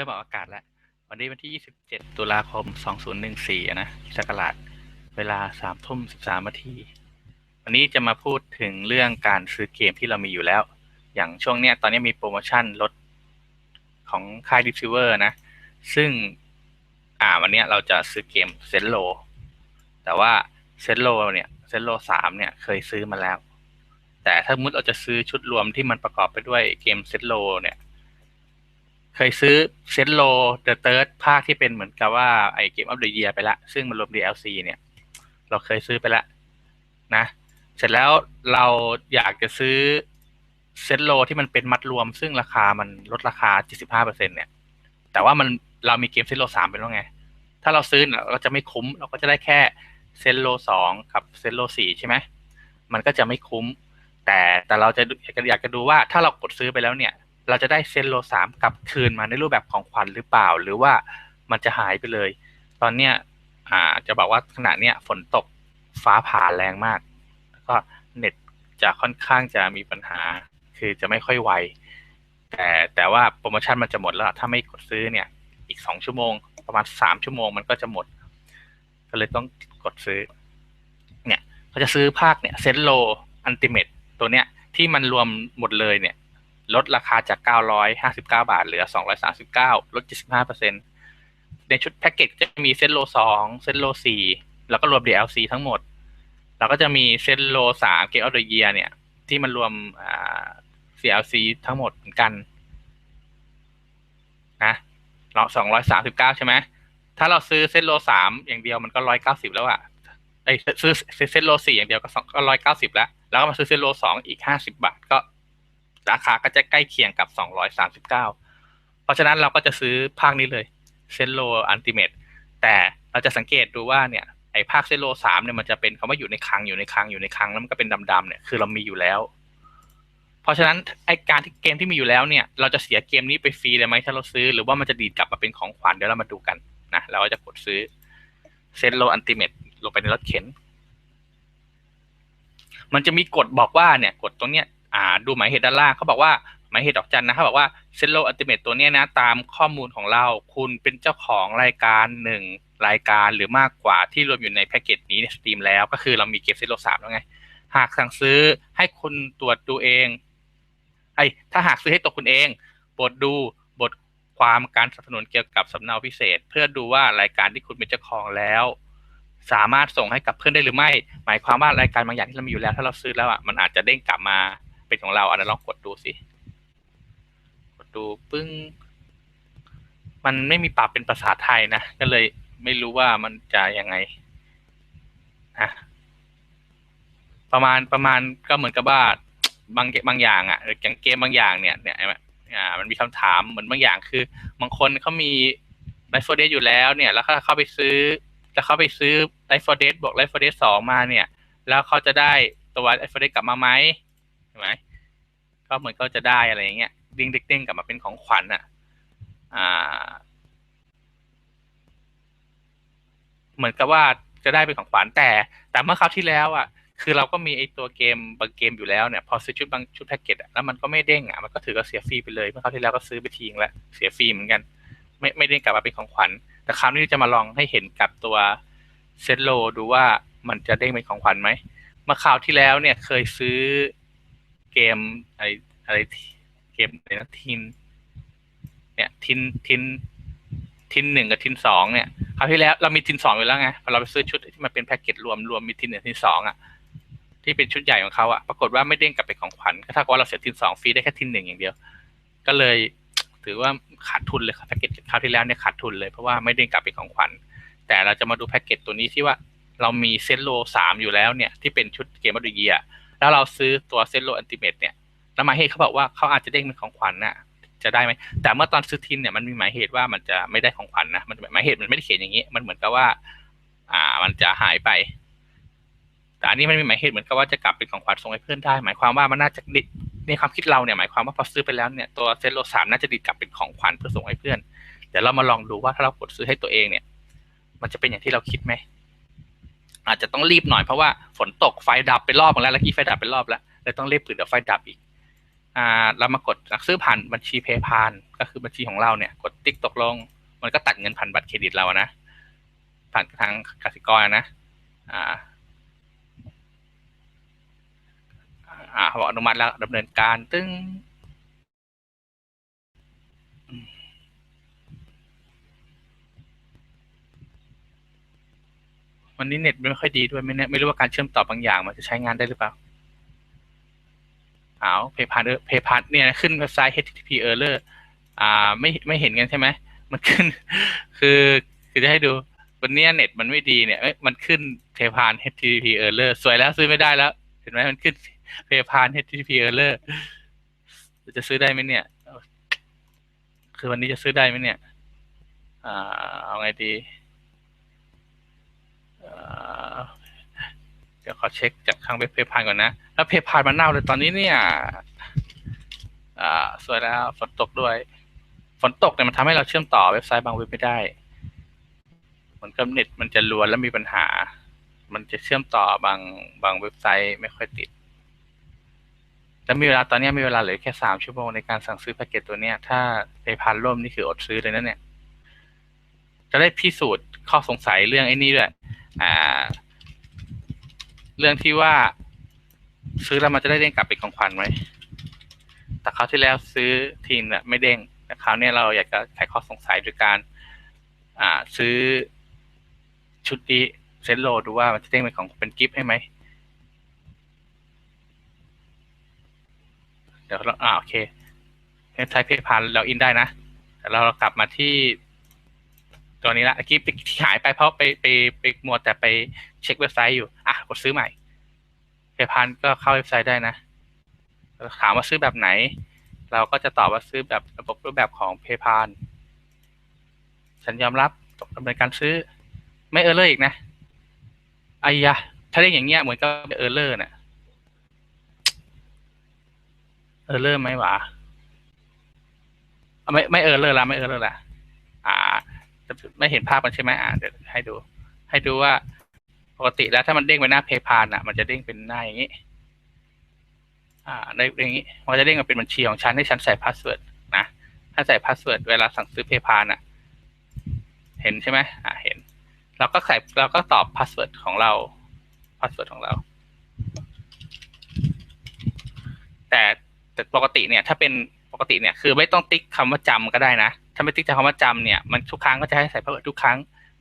ริ่มออกอากาศแล้ว วันนี้วันที่ 27 ตุลาคม 2014อะนะสักราชเวลา 3 ทุ่ม 13นาที วันนี้จะมาพูดถึงเรื่องการซื้อเกมที่เรามีอยู่แล้ว อย่างช่วงเนี้ยตอนนี้มีโปรโมชั่นลดของค่ายดิฟฟิวเวอร์นะ ซึ่งอ่าวันเนี้ยเราจะซื้อเกมเซนโล แต่ว่าเซนโลเนี่ยเซนโลสามเนี่ยเคยซื้อมาแล้ว แต่ถ้ามุดเราจะซื้อชุดรวมที่มันประกอบไปด้วยเกมเซนโลเนี่ย เคยซื้อเซนโลเดอะเติร์ดภาคที่เป็นเหมือนกับว่าไอเกมอัปเดตเยียไปละ ซึ่งมันรวม DLC เนี่ย เราเคยซื้อไปล้วนะ เสร็จแล้วเราอยากจะซื้อเซตโลที่มันเป็นมัดรวม ซึ่งราคามันลดราคา 75%เนี่ย แต่ว่ามันเรามีเกมเซตโล3เป็นแล้วไง ถ้าเราซื้อเนี่ยเราจะไม่คุ้ม เราก็จะได้แค่เซตโล2กับเซตโล4ใช่ไหมมันก็จะไม่คุ้ม แต่แต่เราจะอยากจะดูว่าถ้าเรากดซื้อไปแล้วเนี่ย เราจะได้เซตโล3กลับคืนมาในรูปแบบของขวัญหรือเปล่า หรือว่ามันจะหายไปเลย ตอนเนี้ยอ่าจะบอกว่าขณะเนี้ยฝนตกฟ้าผ่าแรงมาก แล้วก็เน็ตจะค่อนข้างจะมีปัญหา คือจะไม่ค่อยไว แต่แต่ว่าโปรโมชั่นมันจะหมดแล้ว ถ้าไม่กดซื้อเนี่ย อีกสองชั่วโมง ประมาณสามชั่วโมงมันก็จะหมด ก็เลยต้องกดซื้อ เนี่ยเขาจะซื้อภาคเนี่ยเซนโลอันติเมตตัวเนี้ยที่มันรวมหมดเลยเนี่ย ลดราคาจาก 959 บาท เหลือ 239 ลด 75%ในชุดแพ็กเกจจะมีเซนโล 2 เซนโล 4 แล้วก็รวม DLC ทั้งหมด แล้วก็จะมีเซนโล3เกมออฟเดอะเยียเนี่ย ที่มันรวมอ่า DLC ทั้งหมดเหมือนกันนะเรา239ใช่ไหม ถ้าเราซื้อเซนโล3อย่างเดียวมันก็190แล้วอะไอซื้อเซนโล4อย่างเดียวก็2ก็190แล้ว แล้วก็มาซื้อเซนโล2อีก50บาท ก็ ราคาก็จะใกล้เคียงกับ 239 เพราะฉะนั้นเราก็จะซื้อภาคนี้เลยเซนโลอันติเมตแต่เราจะสังเกตดูว่าเนี่ยไอ้ภาคเซนโลสามเนี่ยมันจะเป็นคำว่าอยู่ในคลังอยู่ในคลังอยู่ในคลังแล้วมันก็เป็นดำๆเนี่ยคือเรามีอยู่แล้ว เพราะฉะนั้นไอ้การที่เกมที่มีอยู่แล้วเนี่ย เราจะเสียเกมนี้ไปฟรีเลยไหมถ้าเราซื้อ หรือว่ามันจะดีดกลับมาเป็นของขวัญเดี๋ยวเรามาดูกันนะเราก็จะกดซื้อเซนโลอันติเมตลงไปในรถเข็น มันจะมีกฎบอกว่าเนี่ยกฎตรงเนี้ย อ่าดูหมายเหตุด้านล่างเขาบอกว่าหมายเหตุดอกจันนะเขาบอกว่าเซนโลอัลติเมตตัวเนี้ยนะ ตามข้อมูลของเราคุณเป็นเจ้าของรายการหนึ่งรายการหรือมากกว่าที่รวมอยู่ในแพ็กเกจนี้ในสตรีมแล้วก็คือเรามีเกมเซนโลสามแล้วไง หากสั่งซื้อให้คุณตรวจดูเองไอ้ถ้าหากซื้อให้ตัวคุณเองโปรดดูบทความการสนับสนุนเกี่ยวกับสำเนาพิเศษ เพื่อดูว่ารายการที่คุณเป็นเจ้าของแล้ว สามารถส่งให้กับเพื่อนได้หรือไม่ หมายความว่ารายการบางอย่างที่เรามีอยู่แล้ว ถ้าเราซื้อแล้วอะมันอาจจะเด้งกลับมา เป็นของเราอันนั้นลองกดดูสิ กดดูปึ้ง มันไม่มีปรับเป็นภาษาไทยนะ ก็เลยไม่รู้ว่ามันจะยังไงนะประมาณประมาณก็เหมือนกับว่าบางบางอย่างอะอย่างเกมบางอย่างเนี่ยเนี่ยอ่ามันมีคำถามเหมือนบางอย่างคือบางคนเขามีไลฟ์โฟเดอยู่แล้วเนี่ย แล้วเขาเข้าไปซื้อแล้วเขาไปซื้อไลฟ์โฟเดบอกไลฟ์โฟเดสองมาเนี่ย แล้วเขาจะได้ตัวไลฟ์โฟเดกลับมาไหม ใช่ไหมก็เหมือนก็จะได้อะไรอย่างเงี้ยดิ้งเด้งกลับมาเป็นของขวัญอะอ่า เหมือนกับว่าจะได้เป็นของขวัญแต่ แต่เมื่อคราวที่แล้วอะคือเราก็มีไอตัวเกมบางเกมอยู่แล้วเนี่ยพอซื้อชุดบางชุดแพ็กเกจอะแล้วมันก็ไม่เด้งอะมันก็ถือว่าเสียฟรีไปเลยเมื่อคราวที่แล้วก็ซื้อไปทิ้งแล้วเสียฟรีเหมือนกัน ไม่ไม่ได้กลับมาเป็นของขวัญ แต่คราวนี้จะมาลองให้เห็นกับตัวเซตโลดูว่ามันจะเด้งเป็นของขวัญไหมเมื่อคราวที่แล้วเนี่ยเคยซื้อ เกมอะไรอะไรเกมอะไรนะทิน เนี่ยทินทินทินหนึ่งกับทินสองเนี่ยคราวที่แล้วเรามีทินสองอยู่แล้วไงพอเราไปซื้อชุดที่มันเป็นแพ็กเกจรวมรวมมีทินหนึ่งทินสองอะที่เป็นชุดใหญ่ของเขาอะปรากฏว่าไม่เด้งกลับไปของขวัญก็เท่ากับว่าเราเสียทินสองฟรีได้แค่ทินหนึ่งอย่างเดียว ก็เลยถือว่าขาดทุนเลยครับแพ็กเกจคราวที่แล้วเนี่ยขาดทุนเลยเพราะว่าไม่ได้กลับเป็นของขวัญแต่เราจะมาดูแพ็กเกจตัวนี้ที่ว่าเรามีเซนโลสามอยู่แล้วเนี่ยที่เป็นชุดเกมบัตเยีย แล้วเราซื้อตัวเซนโลอันติเมตเนี่ยแล้วหมายเหตุเขาบอกว่าเขาอาจจะเด้งเป็นของขวัญน่ะจะได้ไหมแต่เมื่อตอนซื้อทินเนี่ยมันมีหมายเหตุว่ามันจะไม่ได้ของขวัญนะมันหมายเหตุมันไม่ได้เขียนอย่างนี้ มันเหมือนกับว่า อ่า มันจะหายไป แต่อันนี้มันมีหมายเหตุเหมือนกับว่าจะกลับเป็นของขวัญส่งให้เพื่อนได้ หมายความว่ามันน่าจะในความคิดเราเนี่ยหมายความว่าพอซื้อไปแล้วเนี่ยตัวเซนโลสามน่าจะดีดกลับเป็นของขวัญเพื่อส่งให้เพื่อนเดี๋ยวเรามาลองดูว่าถ้าเรากดซื้อให้ตัวเองเนี่ย มันจะเป็นอย่างที่เราคิดไหม อาจจะต้องรีบหน่อยเพราะว่าฝนตกไฟดับไปรอบแล้วแล้วกี้ไฟดับไปรอบแล้วเลยต้องรีบปืนเดี๋ยวไฟดับอีก อ่าเรามากดซื้อผ่านบัญชีเพย์พานก็คือบัญชีของเราเนี่ยกดติ๊กตกลง มันก็ตัดเงินผ่านบัตรเครดิตเรานะผ่านทางกสิกรนะ อ่าอ่าเขาบอกอนุมัติแล้วดำเนินการตึ้ง วันนี้เน็ตไม่ค่อยดีด้วยไม่แน่ไม่รู้ว่าการเชื่อมต่อบางอย่างมันจะใช้งานได้หรือเปล่าเอาเพย์พานเพย์พานเนี่ยขึ้นเว็บไซต์ http error อ่าไม่ไม่เห็นกันใช่ไหมมันขึ้น คือคือจะให้ดูวันนี้เน็ตมันไม่ดีเนี่ยมันขึ้นเพย์พาน http error สวยแล้วซื้อไม่ได้แล้ว เห็นไหมมันขึ้นเพย์พาน HTTP error จะซื้อได้ไหมเนี่ย คือวันนี้จะซื้อได้ไหมเนี่ย อ่าเอาไงดีอ่าเดี๋ยวขอเช็คจากข้างเว็บเพย์พานก่อนนะ แล้วเพย์พานมันเน่าเลยตอนนี้เนี่ย อ่า สวยแล้วฝนตกด้วย ฝนตกเนี่ยมันทำให้เราเชื่อมต่อเว็บไซต์บางเว็บไม่ได้เหมือนกับเน็ตมันจะลวนแล้วมีปัญหา มันจะเชื่อมต่อบางบางเว็บไซต์ไม่ค่อยติดแล้วมีเวลาตอนนี้มีเวลาเหลือแค่สามชั่วโมงในการสั่งซื้อแพ็กเกจตัวเนี้ย ถ้าไปพันล่มนี่คืออดซื้อเลยนะเนี่ย จะได้พิสูจน์ข้อสงสัยเรื่องไอ้นี่ด้วย อ่า เรื่องที่ว่าซื้อแล้วมันจะได้เด้งกลับเป็นของขวัญไหมแต่คราวที่แล้วซื้อทีนเนี่ยไม่เด้งแต่คราวนี้เราอยากจะไขข้อสงสัยโดยการ อ่าซื้อชุดนี้เซนโลดูว่ามันจะเด้งเป็นของเป็นกิฟต์ให้ไหมเดี๋ยวเราอ่าโอเคเว็บไซต์เพย์พานเราอินได้นะแต่เรากลับมาที่ตัวนี้ละเมื่อกี้ไปที่หายไปเพราะไปไปไปมัวแต่ไปเช็คเว็บไซต์อยู่ อะกดซื้อใหม่เพย์พานก็เข้าเว็บไซต์ได้นะ ถามว่าซื้อแบบไหน เราก็จะตอบว่าซื้อแบบระบบรูปแบบของเพย์พานฉันยอมรับตกดำเนินการซื้อ ไม่เออร์เลอร์อีกนะไอ้ยะถ้าเรียกอย่างเงี้ยเหมือนกับเออร์เลอร์น่ะเออร์เลอร์ไหมวะอะไม่ไม่เออร์เลอร์ละไม่เออร์เลอร์ละอ่า ไม่เห็นภาพมันใช่ไหมอ่าเดี๋ยวให้ดู ให้ดูว่า ปกติแล้วถ้ามันเด้งไปหน้าเพย์พานอะ มันจะเด้งเป็นหน้าอย่างนี้ อ่าในอย่างนี้มันจะเด้งมาเป็นบัญชีของฉันให้ฉันใส่พาสเวิร์ดนะถ้าใส่พาสเวิร์ดเวลาสั่งซื้อเพย์พานอะ เห็นใช่ไหมอ่าเห็นเราก็ใส่เราก็ตอบพาสเวิร์ดของเราพาสเวิร์ดของเรา แต่แต่ปกติเนี่ย ถ้าเป็นปกติเนี่ย คือไม่ต้องติ๊กคำว่าจำก็ได้นะ ถ้าไม่ติ๊กคำว่าจำเนี่ยมันทุกครั้งก็จะให้ใส่พาสเวิร์ดทุกครั้ง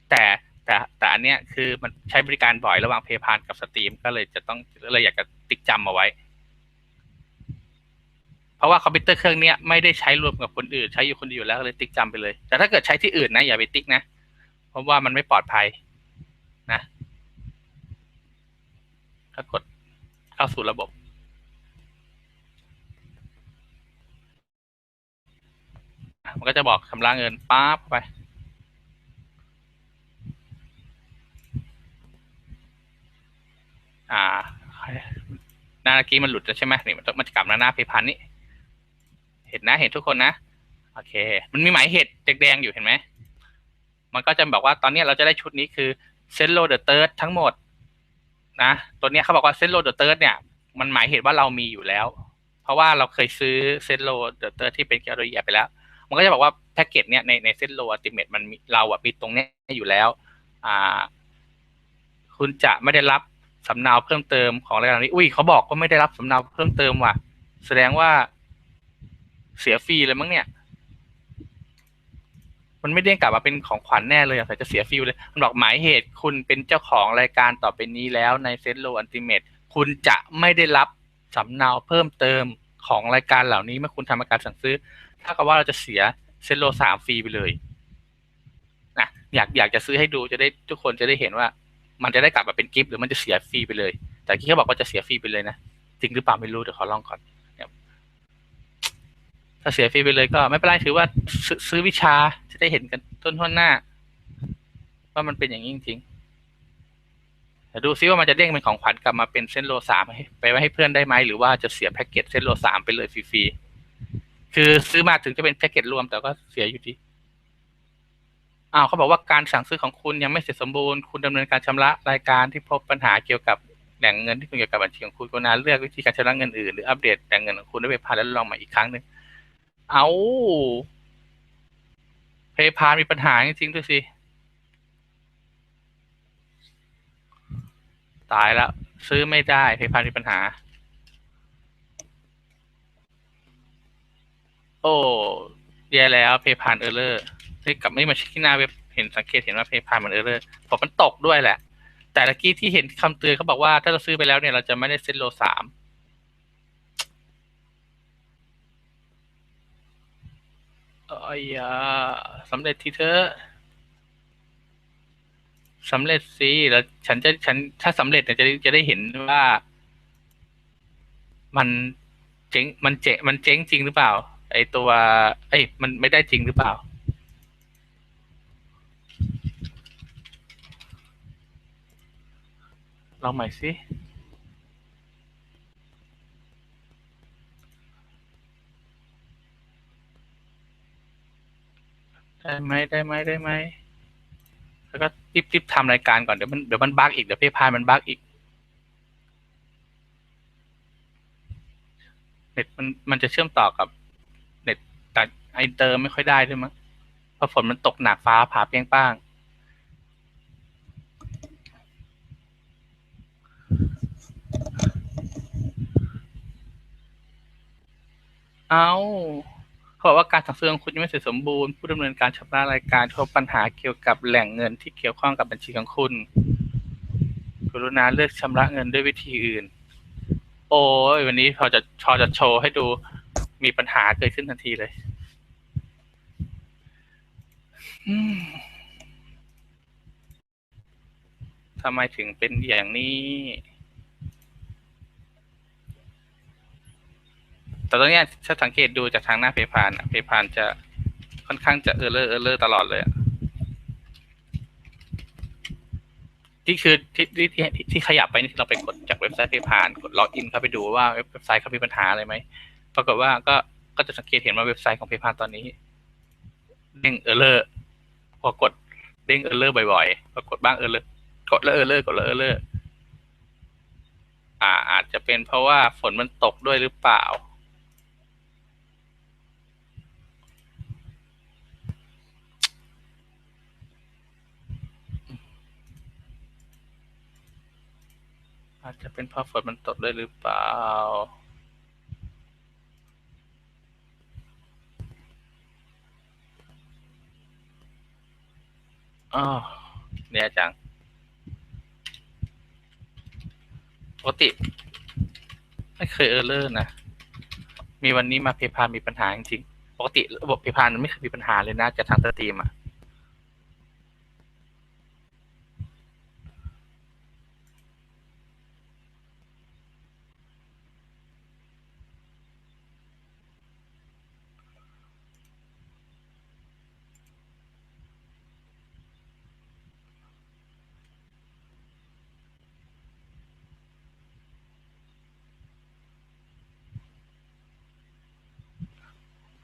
แต่ แต่แต่อันเนี้ยคือมันใช้บริการบ่อยระหว่างเพย์พานกับสตรีมก็เลยจะต้องเลยอยากจะติ๊กจำเอาไว้ เพราะว่าคอมพิวเตอร์เครื่องเนี้ยไม่ได้ใช้รวมกับคนอื่น ใช้อยู่คนเดียวแล้วก็เลยติ๊กจำไปเลย แต่ถ้าเกิดใช้ที่อื่นนะอย่าไปติ๊กนะ เพราะว่ามันไม่ปลอดภัยนะถ้ากดเข้าสู่ระบบมันก็จะบอกชำระเงินปั๊บไป อ่า ห น้าเมื่อกี้มันหลุดแล้วใช่ไหมนี่มันมันจะกลับมาหน้าเพย์พันนี่เห็นนะ เห็นทุกคนนะ โอเค มันมีหมายเหตุแดงๆอยู่เห็นไหม มันก็จะบอกว่าตอนนี้เราจะได้ชุดนี้คือเซนโลเดอะเติร์ดทั้งหมด นะ ตัวนี้เขาบอกว่าเซนโลเดอะเติร์ดเนี่ย มันหมายเหตุว่าเรามีอยู่แล้ว เพราะว่าเราเคยซื้อเซนโลเดอะเติร์ดที่เป็นเกียร์โดยไปแล้ว มันก็จะบอกว่าแพ็กเกจเนี่ยในในเซนโลอัติเมตมันเราอะมีตรงนี้อยู่แล้ว อ่า คุณจะไม่ได้รับ สำเนาเพิ่มเติมของรายการนี้ อุ้ยเขาบอกว่าไม่ได้รับสำเนาเพิ่มเติมว่ะ แสดงว่าเสียฟรีเลยมั้งเนี่ย มันไม่ได้กลับมาเป็นของขวัญแน่เลยแต่จะเสียฟรีเลย มันบอกหมายเหตุคุณเป็นเจ้าของรายการต่อไปนี้แล้วในเซนโลอันติเมตคุณจะไม่ได้รับสำเนาเพิ่มเติมของรายการเหล่านี้เมื่อคุณทำการสั่งซื้อ ถ้ากับว่าเราจะเสียเซนโลสามฟรีไปเลยนะอยากอยากจะซื้อให้ดูจะได้ทุกคนจะได้เห็นว่า มันจะได้กลับมาเป็นกิฟต์หรือมันจะเสียฟรีไปเลย แต่ที่เขาบอกว่าจะเสียฟรีไปเลยนะจริงหรือเปล่าไม่รู้เดี๋ยวขอลองก่อนถ้าเสียฟรีไปเลยก็ไม่เป็นไรถือว่าซื้อวิชาจะได้เห็นกันต้นทวนหน้า ว่ามันเป็นอย่างนี้จริงๆแต่ดูซิว่ามันจะเด้งเป็นของขวัญกลับมาเป็นเส้นโลสามไปไว้ให้เพื่อนได้ไหมหรือว่าจะเสียแพ็กเกจเส้นโลสามไปเลยฟรีๆคือซื้อมาถึงจะเป็นแพ็กเกจรวมแต่ก็เสียอยู่ดี อ้าวเขาบอกว่าการสั่งซื้อของคุณยังไม่เสร็จสมบูรณ์ คุณดำเนินการชำระรายการที่พบปัญหาเกี่ยวกับแหล่งเงินที่คุณเกี่ยวกับบัญชีของคุณกรุณาเลือกวิธีการชำระเงินอื่นหรืออัปเดตแหล่งเงินของคุณด้วยเพย์พาแล้วลองใหม่อีกครั้งหนึ่งเอาเพย์พามีปัญหาจริงๆด้วยสิตายแล้วซื้อไม่ได้เพย์พามีปัญหา โอ้แย่แล้วเพย์พาเออร์เลอร์ เฮ้ยกลับไม่มาเช็คที่หน้าเว็บเห็นสังเกตเห็นว่าเพย์พามันเออร์เลอร์ผมมันตกด้วยแหละ แต่ตะกี้ที่เห็นคำเตือนเขาบอกว่าถ้าเราซื้อไปแล้วเนี่ยเราจะไม่ได้เซ็ตโลสามเอ้ยอะสำเร็จทีเถอะสำเร็จสิแล้วฉันจะฉันถ้าสำเร็จเนี่ยจะได้จะได้เห็นว่า มันเจ๊งมันเจ๊มันเจ๊งจริงหรือเปล่า ไอตัวเอ้ยมันไม่ได้จริงหรือเปล่า ลองใหม่สิได้ไหมได้ไหมได้ไหมแล้วก็รีบรีบทำรายการก่อนเดี๋ยวมันเดี๋ยวมันบั๊กอีกเดี๋ยวเพย์พายมันบั๊กอีกเน็ตมันมันจะเชื่อมต่อกับ เน็ตแต่ไอเตอร์ไม่ค่อยได้ด้วยมั้งเพราะฝนมันตกหนักฟ้าผ่าเปรี้ยงป้าง เอาเขาบอกว่าการสั่งซื้อของคุณยังไม่เสร็จสมบูรณ์ผู้ดำเนินการชำระรายการพบปัญหาเกี่ยวกับแหล่งเงินที่เกี่ยวข้องกับบัญชีของคุณ กรุณาเลือกชำระเงินด้วยวิธีอื่น โอ้ยวันนี้พอจะพอจะโชว์ให้ดูมีปัญหาเกิดขึ้นทันทีเลยทำไมถึงเป็นอย่างนี้ แต่ตอนนี้ถ้าสังเกตดูจากทางหน้าเพย์พานเพย์พานจะค่อนข้างจะเออร์เลอร์เออร์เลอร์ตลอดเลยที่คือที่ที่ที่ที่ขยับไปนี่เราไปกดจากเว็บไซต์เพย์พานกดล็อกอินเข้าไปดูว่าเว็บไซต์เขามีปัญหาอะไรไหมปรากฏว่าก็ก็จะสังเกตเห็นว่าเว็บไซต์ของเพย์พานตอนนี้เด้งเออร์เลอร์พอกดเด้งเออร์เลอร์บ่อยๆปรากฏบ้างเออร์เลอร์กดแล้วเออร์เลอร์กดแล้วเออร์เลอร์อ่าอาจจะเป็นเพราะว่าฝนมันตกด้วยหรือเปล่า อาจจะเป็นเพราะฝนมันตกด้วยหรือเปล่าอ๋อเนี่ยจัง ปกติ ไม่เคยเออร์เลอร์นะ มีวันนี้มาเพย์พามีปัญหาจริงๆ ปกติระบบเพย์พาไม่เคยมีปัญหาเลยนะจากทางสตรีมอะ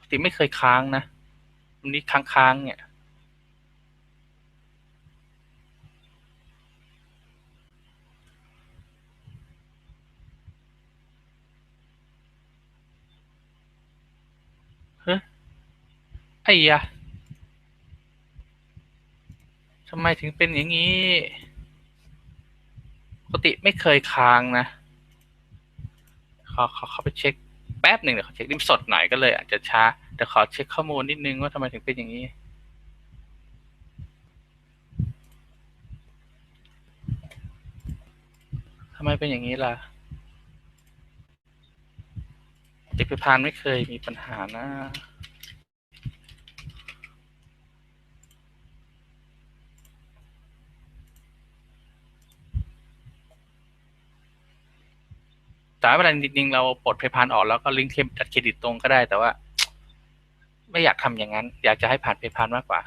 ปกติไม่เคยค้างนะวันนี้ค้างค้างๆเนี่ยเฮ้ยไอ้ยะทำไมถึงเป็นอย่างนี้ ปกติไม่เคยค้างนะ ขอขอขอไปเช็ค แป๊บหนึ่งเดี๋ยวขอเช็คริมสดหน่อยก็เลย อาจจะช้าแต่ขอเช็คข้อมูลนิดนึงว่าทำไมถึงเป็นอย่างนี้ทำไมเป็นอย่างนี้ล่ะเด็กพิพานไม่เคยมีปัญหานะ แต่ไม่ เป็นไรจริงๆเราปลดเพย์พานออกแล้วก็ลิงก์เคมจัดเครดิตตรงก็ได้ แต่ว่า ไม่อยากทำอย่างนั้น อยากจะให้ผ่านเพย์พานมากกว่า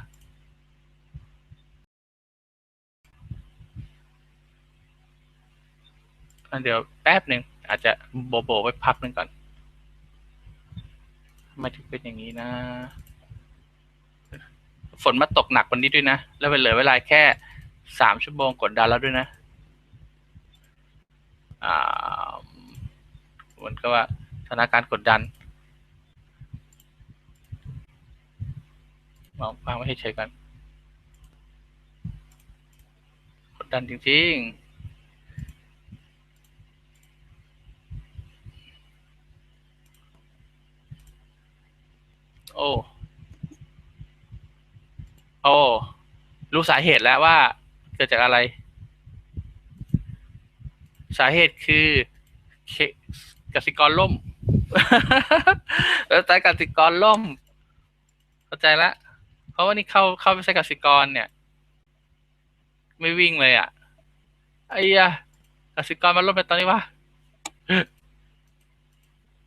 เดี๋ยวแป๊บหนึ่งอาจจะโบโบไว้พักหนึ่งก่อนทำไมถึงเป็นอย่างนี้นะ ฝนมาตกหนักวันนี้ด้วยนะ แล้วเหลือเวลาแค่สามชั่วโมงกดดันแล้วด้วยนะ อ่า หมันก็ว่าสถานการณ์กดดันมองฟังไม่ให้เฉยกันกดดันจริงๆโอ้ โอ้ รู้สาเหตุแล้วว่าเกิดจากอะไร สาเหตุคือเสิกรล่มแล้วแต่กสิกรล่ม เข้าใจละ เพราะว่านี่เข้าเข้าไปใช้กสิกรเนี่ย ไม่วิ่งเลยอะ ไอ้ยะกสิกรมันล่มไปตอนนี้วะ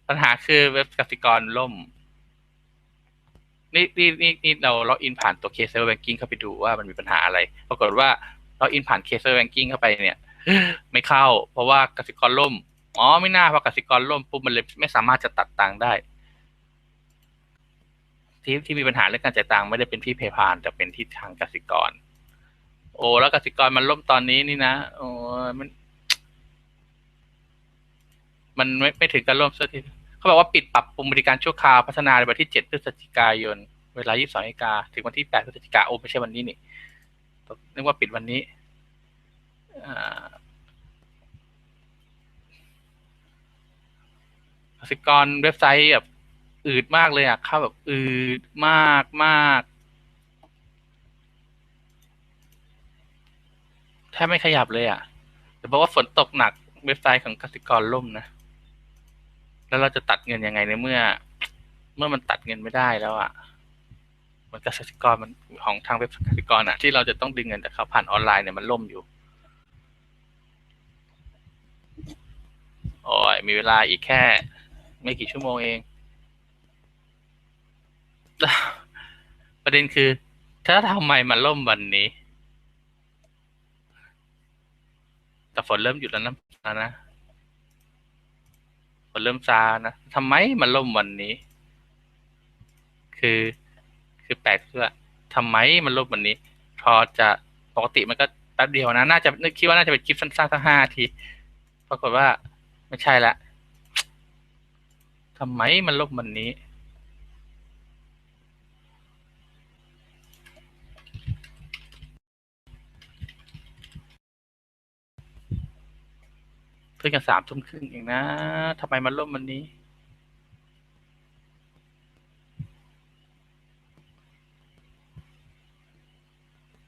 ปัญหาคือเว็บกสิกรล่ม นี่นี่นี่นี่เราล็อกอินผ่านตัวเคเซอร์แบงกิ้งเข้าไปดูว่ามันมีปัญหาอะไร ปรากฏว่าล็อกอินผ่านเคเซอร์แบงกิ้งเข้าไปเนี่ย ไม่เข้า เพราะว่ากสิกรล่ม อ๋อไม่น่าพอกสิกรล่มปุ๊บมันเลยไม่สามารถจะตัดตังค์ได้ ที่ที่มีปัญหาเรื่องการจ่ายตังค์ไม่ได้เป็นที่เพย์พานแต่เป็นที่ทางกสิกร โอ้แล้วกสิกรมันล่มตอนนี้นี่นะโอ้มัน มันไม่ไม่ถึงกับล่มสักทีเขาบอกว่าปิดปรับปรุงบริการชั่วคราวพัฒนาในวันที่เจ็ดพฤศจิกายน เวลายี่สิบสองนาฬิกาถึงวันที่แปดพฤศจิกาโอ้ไม่ใช่วันนี้นี่นึกว่าปิดวันนี้ อ่า สิกรเว็บไซต์แบบอืดมากเลยอะเข้าแบบอืดมากมากแทบไม่ขยับเลยอะแต่บอกว่าฝนตกหนักเว็บไซต์ของกสิกรล่มนะ แล้วเราจะตัดเงินยังไงในเมื่อ เมื่อมันตัดเงินไม่ได้แล้วอะมันกสิกรมันของทางเว็บกสิกรอะ ที่เราจะต้องดึงเงินจากเขาผ่านออนไลน์เนี่ยมันล่มอยู่โอ้ยมีเวลาอีกแค่ ไม่กี่ชั่วโมงเอง ประเด็นคือ ถ้าทำไมมันล่มวันนี้ แต่ฝนเริ่มหยุดแล้วนะนะฝนเริ่มซานะทำไมมันล่มวันนี้ คือคือแปลกคือว่าทำไมมันล่มวันนี้ พอจะปกติมันก็แป๊บเดียวนะ น่าจะนึกคิดว่าน่าจะเป็นคลิปสั้นๆสักห้าที ปรากฏว่าไม่ใช่ละ ทำไมมันล่มวันนี้ เพิ่งกันสามทุ่มครึ่งเองนะทำไมมันล่มวันนี้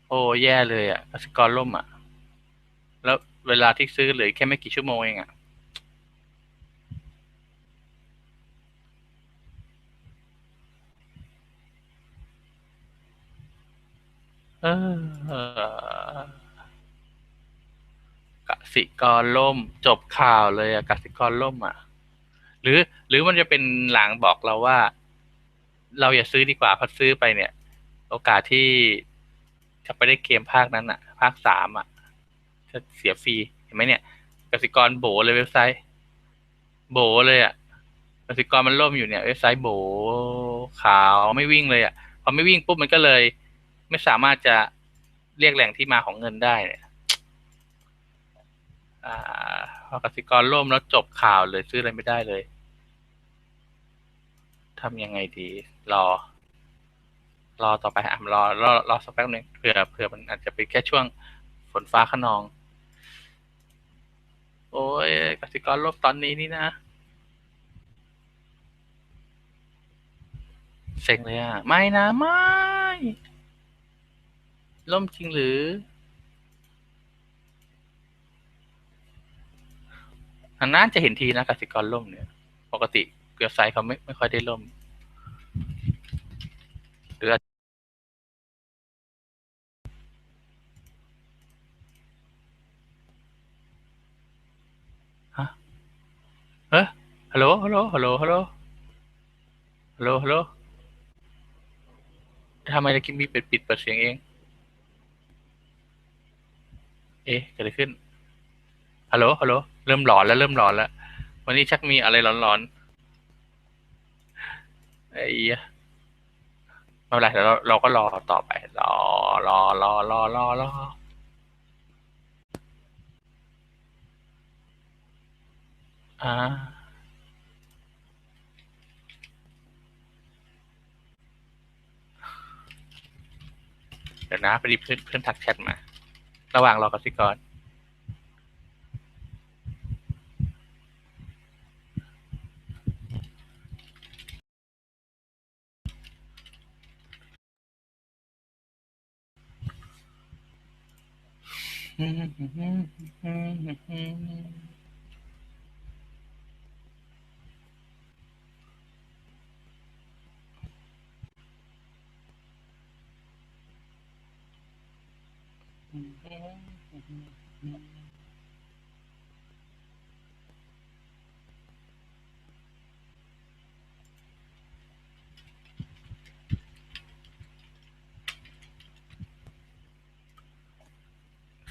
โอ้แย่เลยอะกสิกรล่มอะ แล้วเวลาที่ซื้อเหลือแค่ไม่กี่ชั่วโมงเองอะ เออ กสิกรล่ม จบข่าวเลยอะกสิกรล่มอะหรือ หรือมันจะเป็นหลังบอกเราว่า เราอย่าซื้อดีกว่าเพราะซื้อไปเนี่ย โอกาสที่จะไปได้เกมภาคนั้นอะภาคสามอะจะเสียฟรีเห็นไหมเนี่ยกสิกรโบเลยเว็บไซต์ โบเลยอะกสิกรมันล่มอยู่เนี่ยเว็บไซต์โบขาวไม่วิ่งเลยอะพอไม่วิ่งปุ๊บมันก็เลย ไม่สามารถจะเรียกแหล่งที่มาของเงินได้เนี่ยอ่าพอกสิกรล่มแล้วจบข่าวเลยซื้ออะไรไม่ได้เลยทำยังไงดี รอ รอต่อไปอะรอรอรอสักแป๊บหนึ่งเผื่อเผื่อมันอาจจะเป็นแค่ช่วงฝนฟ้าขนอง โอ้ยกสิกรล่มตอนนี้นี่นะเซ็งเลยอะ ไม่นะ ไม่ ล่มจริงหรือน่าจะเห็นทีนะกสิกรล่มเนี่ย ปกติเว็บไซต์เขาไม่ไม่ค่อยได้ล่ม หรือฮะเฮ้ฮัลโหล ฮัลโหล ฮัลโหล ฮัลโหล ฮัลโหล ฮัลโหลทำไมตะกี้มีปิดปิดเปิดเสียงเอง เอ๊ะเกิดอะไรขึ้นฮัลโหลฮัลโหลเริ่มหลอนแล้วเริ่มหลอนแล้ว วันนี้ชักมีอะไรหลอนๆไอ้ยไม่เป็นไรเราเราก็รอต่อไป รอรอรอรอรอรออ่าเดี๋ยวนะพอดีเพื่อนเพื่อนทักแชทมา ระหว่างรอกสิกร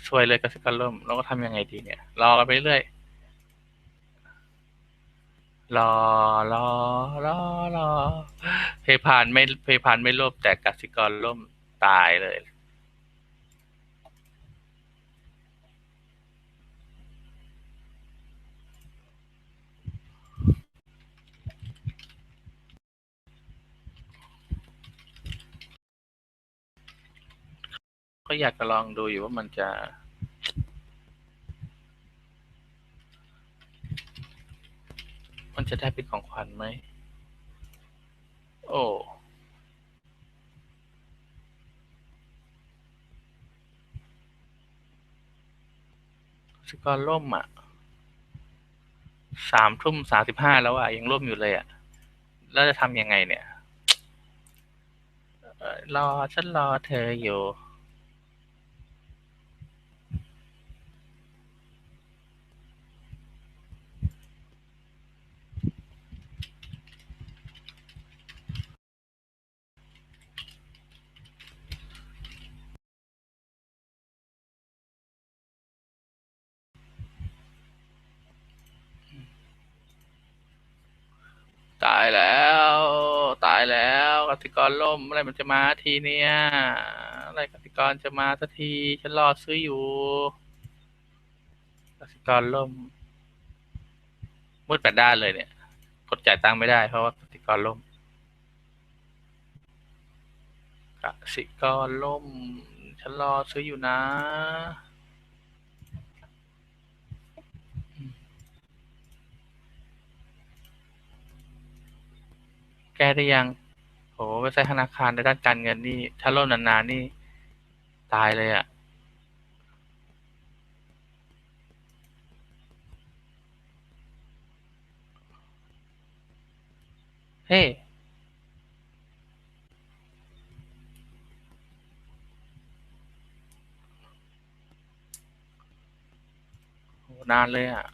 ช่วยเลยกสิกรล่มเราก็ทำยังไงดีเนี่ย รอกันไปเรื่อยรอรอรอรอเพย์พานไม่เพย์พานไม่ล่มแต่กสิกรล่มตายเลย ก็อยากจะลองดูอยู่ว่ามันจะมันจะได้เป็นของขวัญไหม โอ้ สกอร์ล่มอะ สามทุ่มสามสิบห้าแล้วอะ ยังล่มอยู่เลยอะ แล้วจะทำยังไงเนี่ยเออรอฉันรอเธออยู่ ตายแล้ว ตายแล้วกติก รล่มเมื่อไหรมันจะมาทีเนี้ยเมื่อไหรกติกรจะมาสักทีฉันรอซื้ออยู่กติกรล่มมืดแปดด้านเลยเนี่ยกดจ่ายตังค์ไม่ได้เพราะว่ากติกรล่มกสิกรล่มฉันรอซื้ออยู่นะแก้ได้ยัง โหเว็บไซต์ธนาคารในด้านการเงินนี่ ถ้าล่มนานๆนี่ ตายเลยอะ่ะเฮ้นานเลยอะ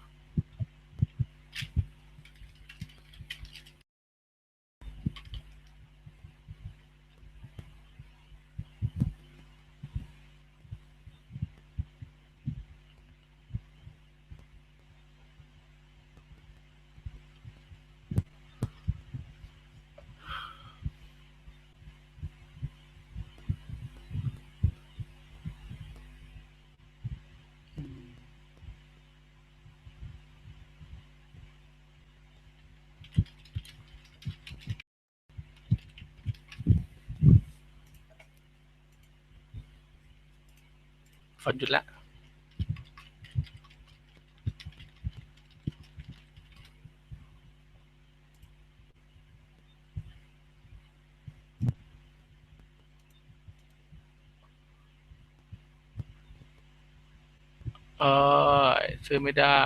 ะฝนหยุดละเออซื้อไม่ได้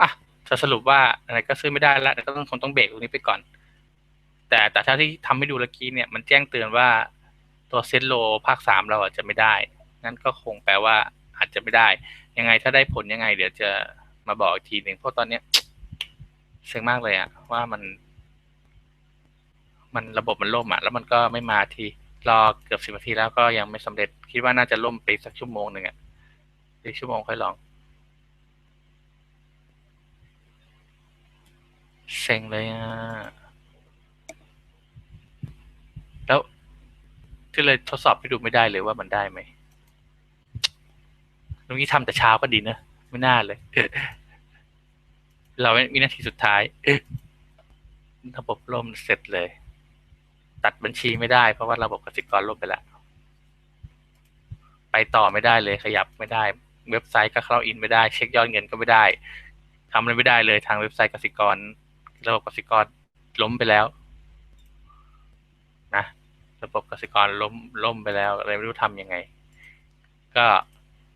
อะจะสรุปว่าอะไรก็ซื้อไม่ได้แล้วแต่ก็ต้องคงต้องเบรกตรงนี้ไปก่อน แต่แต่ถ้าที่ทำให้ดูเมื่อกี้เนี่ยมันแจ้งเตือนว่า ตัวเซตโลภาคสามเราอาจจะไม่ได้งั้นก็คงแปลว่าอาจจะไม่ได้ ยังไงถ้าได้ผลยังไง เดี๋ยวจะมาบอกอีกทีหนึ่งเพราะตอนเนี้ยเซ็งมากเลยอะว่ามัน มันระบบมันล่มอะแล้วมันก็ไม่มาทีรอเกือบสิบนาทีแล้วก็ยังไม่สำเร็จ คิดว่าน่าจะล่มไปสักชั่วโมงหนึ่งอะอีกชั่วโมงค่อยลองเซ็งเลยอะ แล้ว ที่เลยทดสอบให้ดูไม่ได้เลยว่ามันได้ไหมตรงนี้ทำแต่เช้าก็ดีนะไม่น่าเลย เราวินาทีสุดท้ายระบบล่มเสร็จเลย ตัดบัญชีไม่ได้เพราะว่าระบบกสิกรล่มไปแล้วไปต่อไม่ได้เลยขยับไม่ได้ เว็บไซต์ก็เข้าอินไม่ได้ เช็คยอดเงินก็ไม่ได้ทำอะไรไม่ได้เลยทางเว็บไซต์กสิกร ระบบกสิกรล้มไปแล้ว นะ ระบบกสิกรล้มล่มไปแล้วอะไรไม่รู้ทำยังไง ก็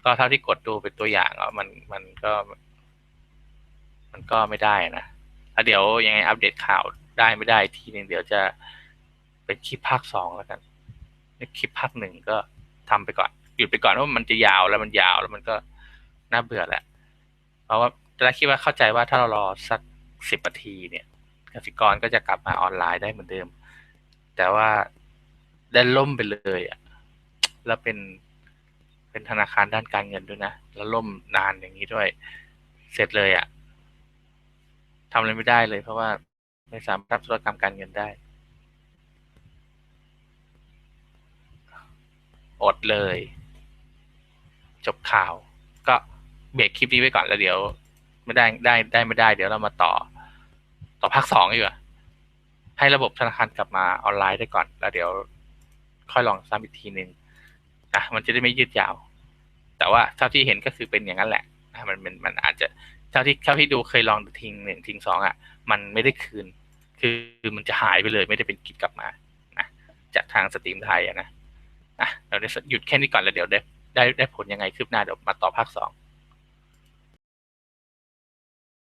ก็เท่าที่กดดูเป็นตัวอย่างอะมันมันก็ มันก็ไม่ได้นะแล้วเดี๋ยวยังไงอัปเดตข่าวได้ไม่ได้ทีนึงเดี๋ยวจะเป็นคลิปภาคสองแล้วกันคลิปภาคหนึ่งก็ทำไปก่อนหยุดไปก่อนว่ามันจะยาวแล้วมันยาวแล้วมันก็น่าเบื่อแหละ เพราะว่าตอนแรกคิดว่าเข้าใจว่าถ้าเรารอสักสิบนาทีเนี่ยกสิกรก็จะกลับมาออนไลน์ได้เหมือนเดิม แต่ว่า ได้ล่มไปเลยอะแล้วเป็นเป็นธนาคารด้านการเงินด้วยนะ แล้วล่มนานอย่างนี้ด้วย เสร็จเลยอะทำอะไรไม่ได้เลย เพราะว่าไม่สามารถทำธุรกรรมการเงินได้อดเลย จบข่าว ก็เบรกคลิปนี้ไว้ก่อนแล้วเดี๋ยว ไม่ได้ได้ได้ไม่ได้เดี๋ยวเรามาต่อ ต่อภาคสองดีกว่าให้ระบบธนาคารกลับมาออนไลน์ได้ก่อน แล้วเดี๋ยว ค่อยลองซ้ำอีกทีหนึ่งนะมันจะได้ไม่ยืดยาว แต่ว่าเท่าที่เห็นก็คือเป็นอย่างนั้นแหละนะมันมันมันอาจจะเท่าที่เท่าที่ดูเคยลองทิ้งหนึ่งทิ้งสองอะ มันไม่ได้คืน คือมันจะหายไปเลย ไม่ได้เป็นกิจกลับมานะจากทางสตรีมไทยอะนะอะเราได้หยุดแค่นี้ก่อนแล้วเดี๋ยวได้ได้ได้ผลยังไงคืบหน้าเดี๋ยวมาต่อภาคสอง